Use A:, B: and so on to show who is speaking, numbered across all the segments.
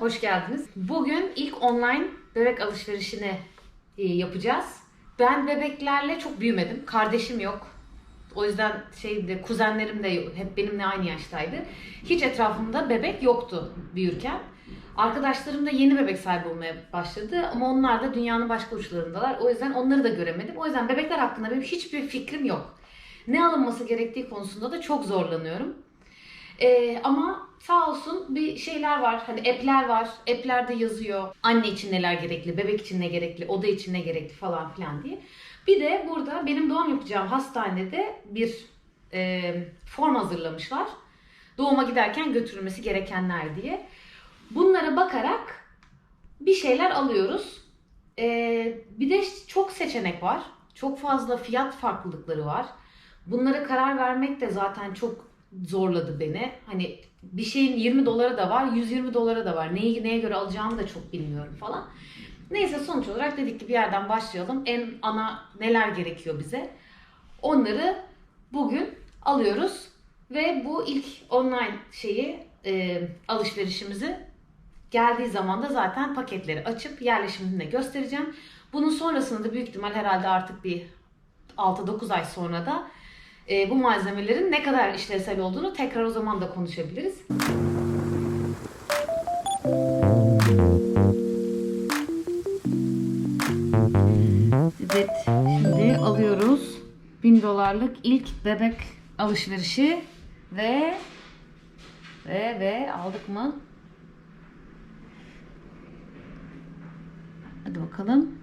A: hoş geldiniz. Bugün ilk online bebek alışverişini e, yapacağız. Ben bebeklerle çok büyümedim. Kardeşim yok. O yüzden şeyde kuzenlerim de hep benimle aynı yaştaydı. Hiç etrafımda bebek yoktu büyürken. Arkadaşlarım da yeni bebek sahibi olmaya başladı ama onlar da dünyanın başka uçlarındalar. O yüzden onları da göremedim. O yüzden bebekler hakkında benim hiçbir fikrim yok. Ne alınması gerektiği konusunda da çok zorlanıyorum. Ee, ama sağ olsun bir şeyler var. Hani app'ler var. App'lerde yazıyor. Anne için neler gerekli, bebek için ne gerekli, oda için ne gerekli falan filan diye. Bir de burada benim doğum yapacağım hastanede bir e, form hazırlamışlar. Doğuma giderken götürülmesi gerekenler diye. Bunlara bakarak bir şeyler alıyoruz. Ee, bir de çok seçenek var. Çok fazla fiyat farklılıkları var. Bunlara karar vermek de zaten çok zorladı beni. Hani bir şeyin 20 dolara da var, 120 dolara da var. Neyi neye göre alacağımı da çok bilmiyorum falan. Neyse sonuç olarak dedik ki bir yerden başlayalım. En ana neler gerekiyor bize? Onları bugün alıyoruz ve bu ilk online şeyi e, alışverişimizi geldiği zaman da zaten paketleri açıp yerleşimini de göstereceğim. Bunun sonrasında da büyük ihtimal herhalde artık bir 6-9 ay sonra da e, bu malzemelerin ne kadar işlevsel olduğunu tekrar o zaman da konuşabiliriz. Evet, şimdi alıyoruz. 1000 dolarlık ilk bebek alışverişi ve ve ve aldık mı? Hadi bakalım.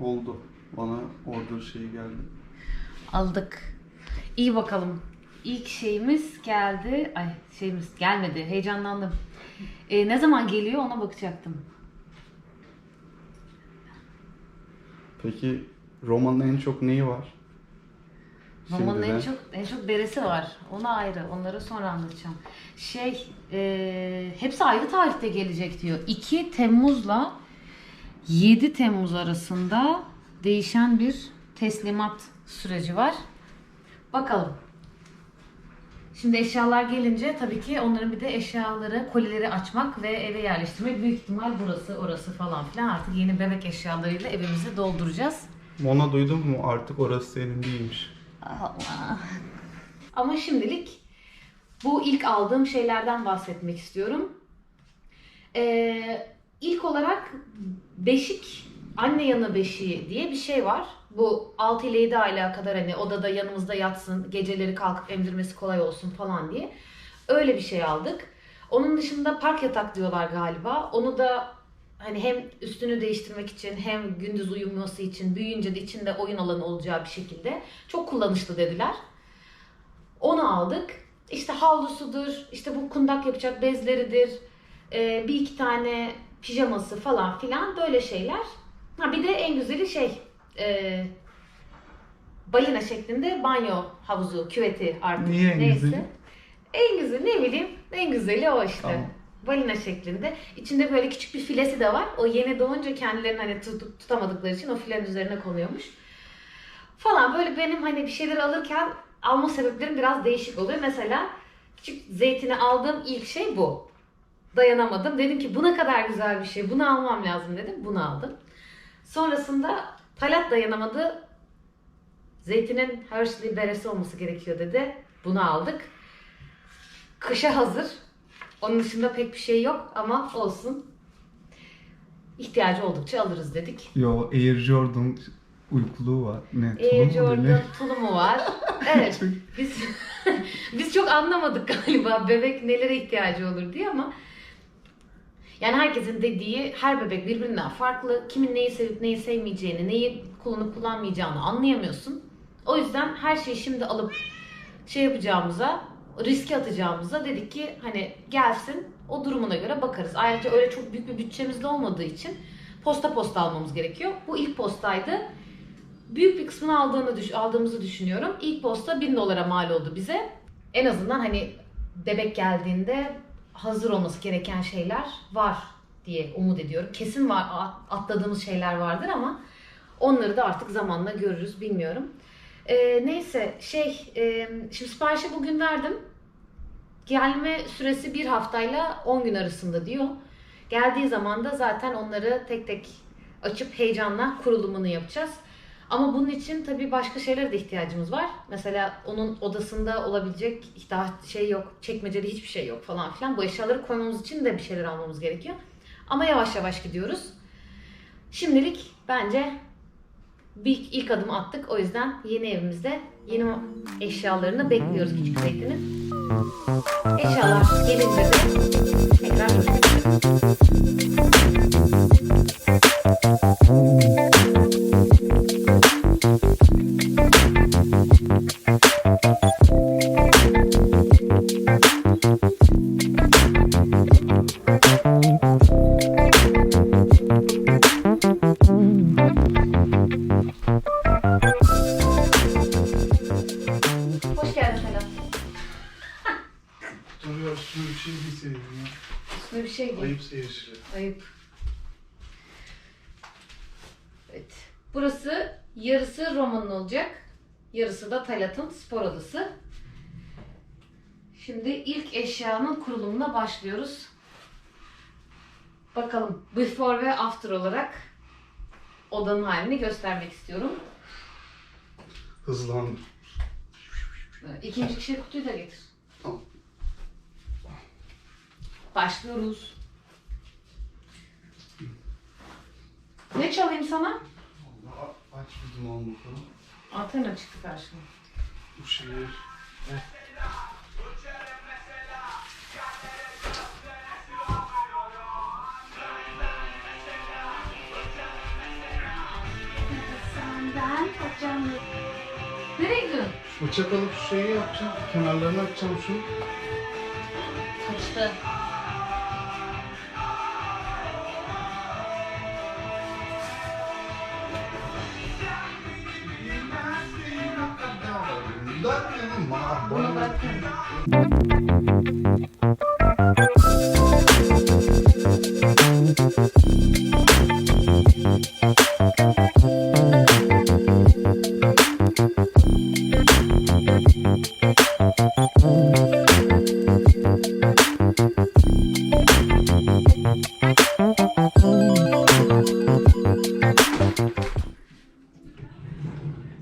B: Oldu. Bana order şeyi geldi.
A: Aldık. İyi bakalım. İlk şeyimiz geldi. Ay şeyimiz gelmedi. Heyecanlandım. Ee, ne zaman geliyor ona bakacaktım.
B: Peki romanın en çok neyi var?
A: Mamanın en çok en çok deresi var. Ona ayrı. Onları sonra anlatacağım. Şey, e, hepsi ayrı tarihte gelecek diyor. 2 Temmuz'la 7 Temmuz arasında değişen bir teslimat süreci var. Bakalım. Şimdi eşyalar gelince tabii ki onların bir de eşyaları, kolileri açmak ve eve yerleştirmek. Büyük ihtimal burası, orası falan filan. Artık yeni bebek eşyalarıyla evimizi dolduracağız.
B: Mona duydun mu? Artık orası senin değilmiş.
A: Allah. Ama şimdilik bu ilk aldığım şeylerden bahsetmek istiyorum. Ee, ilk olarak beşik, anne yanı beşiği diye bir şey var. Bu 6 ile 7 aylığa kadar hani odada yanımızda yatsın, geceleri kalkıp emzirmesi kolay olsun falan diye. Öyle bir şey aldık. Onun dışında park yatak diyorlar galiba. Onu da hani hem üstünü değiştirmek için hem gündüz uyuması için büyüyünce de içinde oyun alanı olacağı bir şekilde çok kullanışlı dediler. Onu aldık. İşte havlusudur, işte bu kundak yapacak bezleridir, ee, bir iki tane pijaması falan filan böyle şeyler. Ha bir de en güzeli şey, e, balina şeklinde banyo havuzu, küveti artık
B: Niye en
A: neyse.
B: güzeli?
A: En güzeli ne bileyim, en güzeli o işte.
B: Tamam.
A: Balina şeklinde. İçinde böyle küçük bir filesi de var. O yeni doğunca kendilerini hani tutup tutamadıkları için o filenin üzerine konuyormuş. Falan böyle benim hani bir şeyler alırken alma sebeplerim biraz değişik oluyor. Mesela küçük zeytini aldığım ilk şey bu. Dayanamadım. Dedim ki bu ne kadar güzel bir şey. Bunu almam lazım dedim. Bunu aldım. Sonrasında Talat dayanamadı. Zeytinin Hershey beresi olması gerekiyor dedi. Bunu aldık. Kışa hazır. Onun dışında pek bir şey yok ama olsun. İhtiyacı oldukça alırız dedik.
B: Yo Air Jordan uykuluğu var. Ne?
A: Air
B: tulum mu
A: Jordan
B: deniyor?
A: tulumu var. Evet. biz biz çok anlamadık galiba bebek nelere ihtiyacı olur diye ama yani herkesin dediği her bebek birbirinden farklı. Kimin neyi sevip neyi sevmeyeceğini, neyi kullanıp kullanmayacağını anlayamıyorsun. O yüzden her şeyi şimdi alıp şey yapacağımıza, riske atacağımıza dedik ki hani gelsin o durumuna göre bakarız. Ayrıca öyle çok büyük bir bütçemiz de olmadığı için posta posta almamız gerekiyor. Bu ilk postaydı. Büyük bir kısmını aldığını düş aldığımızı düşünüyorum. İlk posta 1000 dolara mal oldu bize. En azından hani bebek geldiğinde hazır olması gereken şeyler var diye umut ediyorum. Kesin var atladığımız şeyler vardır ama onları da artık zamanla görürüz bilmiyorum. Ee, neyse şey e, şimdi siparişi bugün verdim. gelme süresi bir haftayla 10 gün arasında diyor. Geldiği zaman da zaten onları tek tek açıp heyecanla kurulumunu yapacağız. Ama bunun için tabii başka şeylere de ihtiyacımız var. Mesela onun odasında olabilecek daha şey yok, çekmeceli hiçbir şey yok falan filan. Bu eşyaları koymamız için de bir şeyler almamız gerekiyor. Ama yavaş yavaş gidiyoruz. Şimdilik bence bir ilk adım attık. O yüzden yeni evimizde yeni eşyalarını bekliyoruz küçük zeytinin. Eşyalar gelince de tekrar görüşmek Yarısı da Talat'ın spor odası. Şimdi ilk eşyanın kurulumuna başlıyoruz. Bakalım before ve after olarak odanın halini göstermek istiyorum.
C: Hızlandı.
A: Evet, İkinci kişi kutuyu da getir.
C: Tamam.
A: Başlıyoruz. Ne çalayım sana?
C: Allah aç bir duman bakalım.
A: Athena çıktı karşıma.
C: Bu şehir.
A: Senden hocam. Nereye gidiyorsun?
C: Bıçak alıp şu şeyi yapacağım. Kenarlarını açacağım şu.
A: Kaçtı. Bırakın.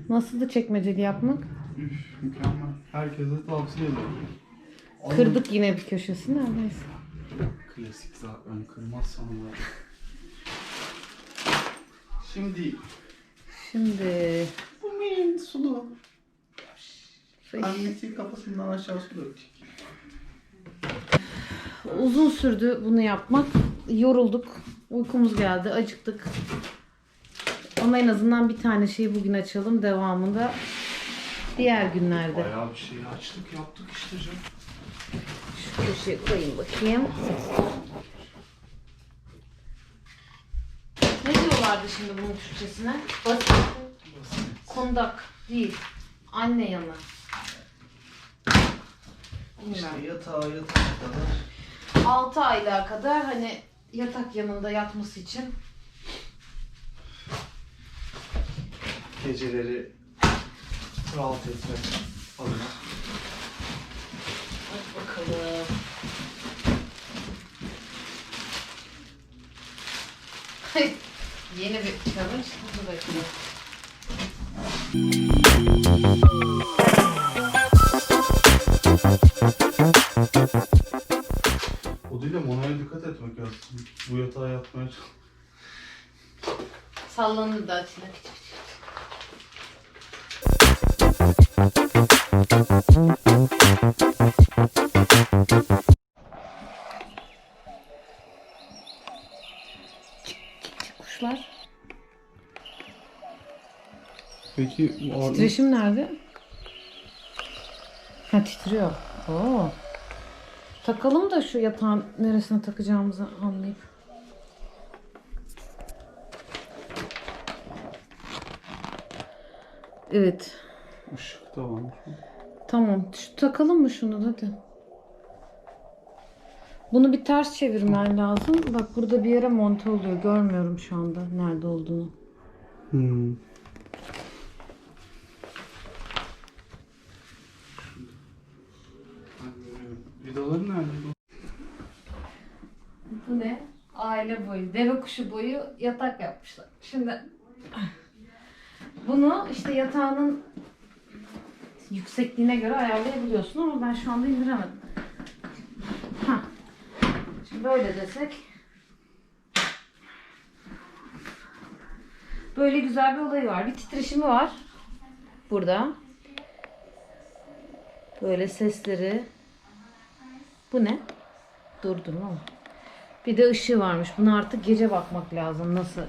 A: Nasıldı çekmeceli yapmak?
C: Üf, mükemmel. Herkese tavsiye ederim.
A: Kırdık yine bir köşesi neredeyse.
C: Klasik zaten kırmazsan var. Şimdi
A: Şimdi
C: bu min sulu. Annesi kafasından aşağı su
A: uzun sürdü bunu yapmak. Yorulduk. Uykumuz geldi. Acıktık. Ama en azından bir tane şeyi bugün açalım. Devamında diğer günlerde.
C: Bayağı bir şey açtık yaptık işte canım.
A: Şu köşeye koyayım bakayım. Ne diyorlardı şimdi bunun Türkçesine? Basit. Kondak değil. Anne yanı.
C: İşte yatağa yatağa kadar
A: 6 aylığa kadar hani yatak yanında yatması için
C: geceleri rahat etmek adına.
A: Hadi bakalım. Yeni bir challenge. Hadi bakalım.
C: O değil de Mona'ya dikkat etmek lazım. Bu yatağa yatmaya çalış.
A: Sallanır da açına küçük Kuşlar.
C: Peki ağırlık
A: Titreşim nerede? Ha titriyor. Oo. Takalım da şu yatağın neresine takacağımızı anlayıp. Evet.
C: ışık da varmış.
A: Tamam. Şu, takalım mı şunu hadi. Bunu bir ters çevirmen lazım. Bak burada bir yere monte oluyor. Görmüyorum şu anda nerede olduğunu.
C: Hmm. Vidaları nerede?
A: Bu ne? Aile boyu, deve kuşu boyu yatak yapmışlar. Şimdi bunu işte yatağının yüksekliğine göre ayarlayabiliyorsun ama ben şu anda indiremedim. Şimdi böyle desek. Böyle güzel bir olayı var. Bir titreşimi var. Burada. Böyle sesleri. Bu ne? Durdurma ama. Bir de ışığı varmış. Buna artık gece bakmak lazım. Nasıl?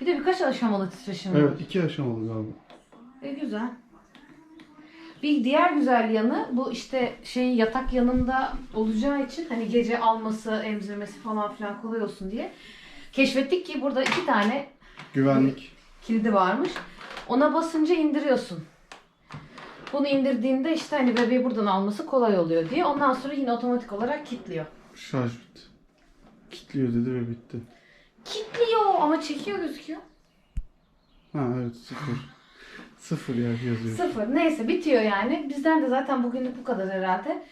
A: Bir de birkaç aşamalı titreşim var.
B: Evet iki aşamalı galiba.
A: E güzel. Bir diğer güzel yanı bu işte şeyin yatak yanında olacağı için hani gece alması, emzirmesi falan filan kolay olsun diye keşfettik ki burada iki tane
B: Güvenlik.
A: kilidi varmış. Ona basınca indiriyorsun. Bunu indirdiğinde işte hani bebeği buradan alması kolay oluyor diye. Ondan sonra yine otomatik olarak kilitliyor.
B: Şarj bitti. Kitliyor dedi ve bitti.
A: Kilitliyor ama çekiyor gözüküyor.
B: Ha evet sıfır. Sıfır yer yazıyor.
A: Sıfır. Neyse bitiyor yani. Bizden de zaten bugünlük bu kadar herhalde.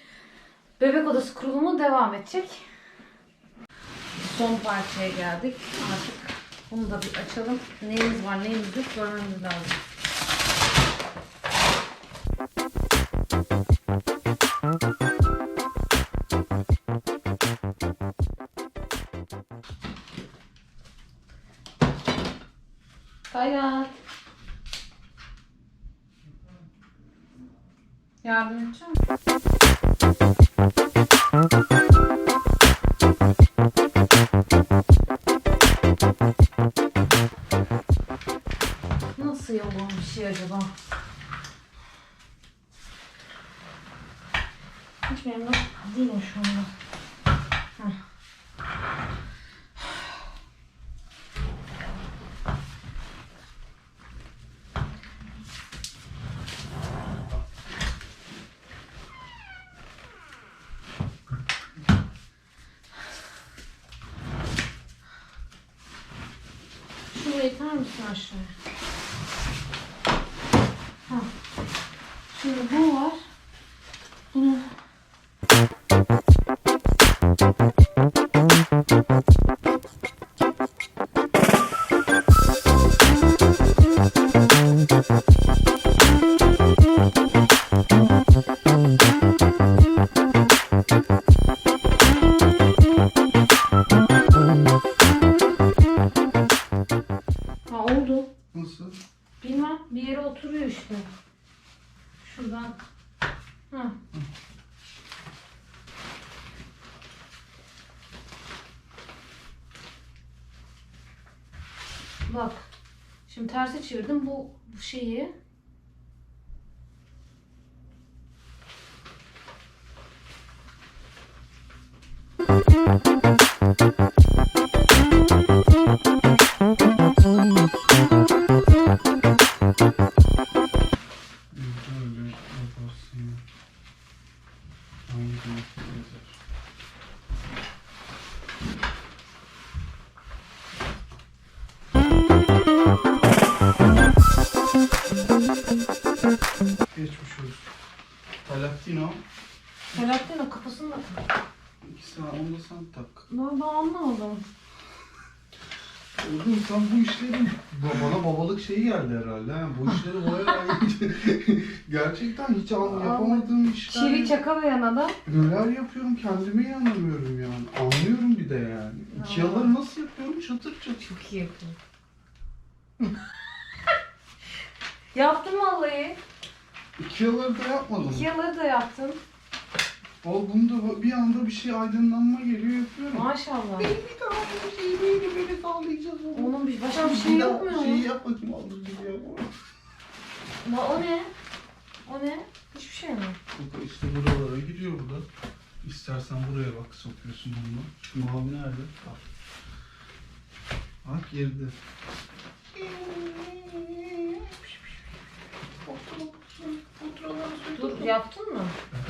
A: Bebek odası kurulumu devam edecek. Son parçaya geldik. Artık bunu da bir açalım. Neyimiz var neyimiz yok görmemiz lazım. Hayat. Yardım edeceğim. 老师。Bu, bu şeyi.
C: Palattino.
A: Selahattin o kafasını da tak.
C: İki saat onu da sen tak.
A: Ben daha anlamadım.
C: Oğlum sen bu işlerin Ba- bana babalık şeyi geldi herhalde. Ha. Bu işleri bayağı gerçekten hiç an- yapamadığım işler.
A: Çivi çakalayan adam.
C: Neler yapıyorum kendime inanamıyorum yani. Anlıyorum bir de yani. Ikia'ları nasıl yapıyorum çatır çatır.
A: Çok iyi yapıyor. Yaptım vallahi.
C: Ikia'ları da yapmadım.
A: Ikia'ları da yaptım.
C: O bunda bir anda bir şey aydınlanma geliyor yapıyorum.
A: Maşallah.
C: Bir bir daha bu şeyi böyle böyle sağlayacağız onu.
A: Onun bir başka bir şey yok mu?
C: Şeyi yap bakayım aldır gibi ya.
A: Ma o ne? O ne? Hiçbir şey mi?
C: Bak işte buralara gidiyor burada. İstersen buraya bak sokuyorsun bunu. Mavi nerede? Bak. Bak girdi.
A: Dur yaptın mı?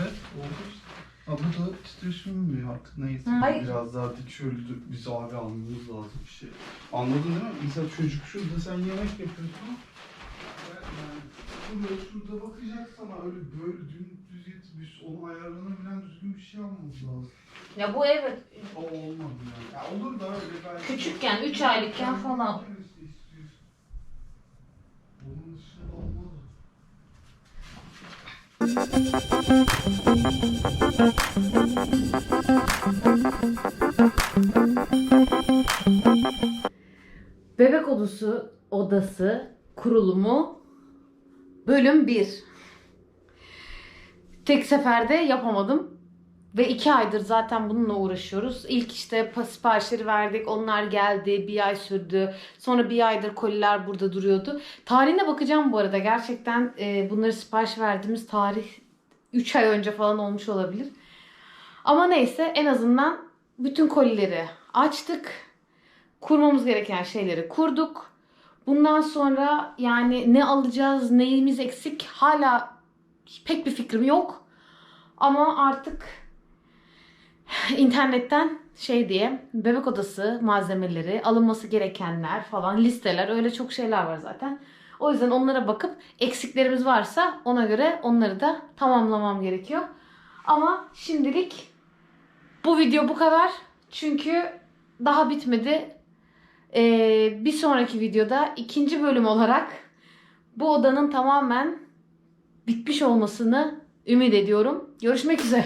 C: Evet oldu. Ha bu da titreşim mi artık neyse.
A: Hayır.
C: Biraz daha dik şöyle biz abi almamız lazım bir şey. Anladın değil mi? Mesela çocuk şurada sen yemek yapıyorsun. Yani şurada şurada bakacak sana öyle böyle dümdüz yetiş biz onu ayarlanabilen düzgün bir şey almamız lazım.
A: Ya bu evet
C: O olmadı yani. Ya olur da öyle belki.
A: Küçükken, üç aylıkken falan.
C: Birisi istiyor. Onun dışında olmaz.
A: Bebek odası, odası kurulumu bölüm 1. Tek seferde yapamadım. Ve iki aydır zaten bununla uğraşıyoruz. İlk işte pa- siparişleri verdik. Onlar geldi. Bir ay sürdü. Sonra bir aydır koliler burada duruyordu. Tarihine bakacağım bu arada. Gerçekten e, bunları sipariş verdiğimiz tarih 3 ay önce falan olmuş olabilir. Ama neyse en azından bütün kolileri açtık kurmamız gereken şeyleri kurduk. Bundan sonra yani ne alacağız, neyimiz eksik hala pek bir fikrim yok. Ama artık internetten şey diye bebek odası malzemeleri, alınması gerekenler falan listeler öyle çok şeyler var zaten. O yüzden onlara bakıp eksiklerimiz varsa ona göre onları da tamamlamam gerekiyor. Ama şimdilik bu video bu kadar. Çünkü daha bitmedi. Ee, bir sonraki videoda ikinci bölüm olarak bu odanın tamamen bitmiş olmasını ümit ediyorum. Görüşmek üzere.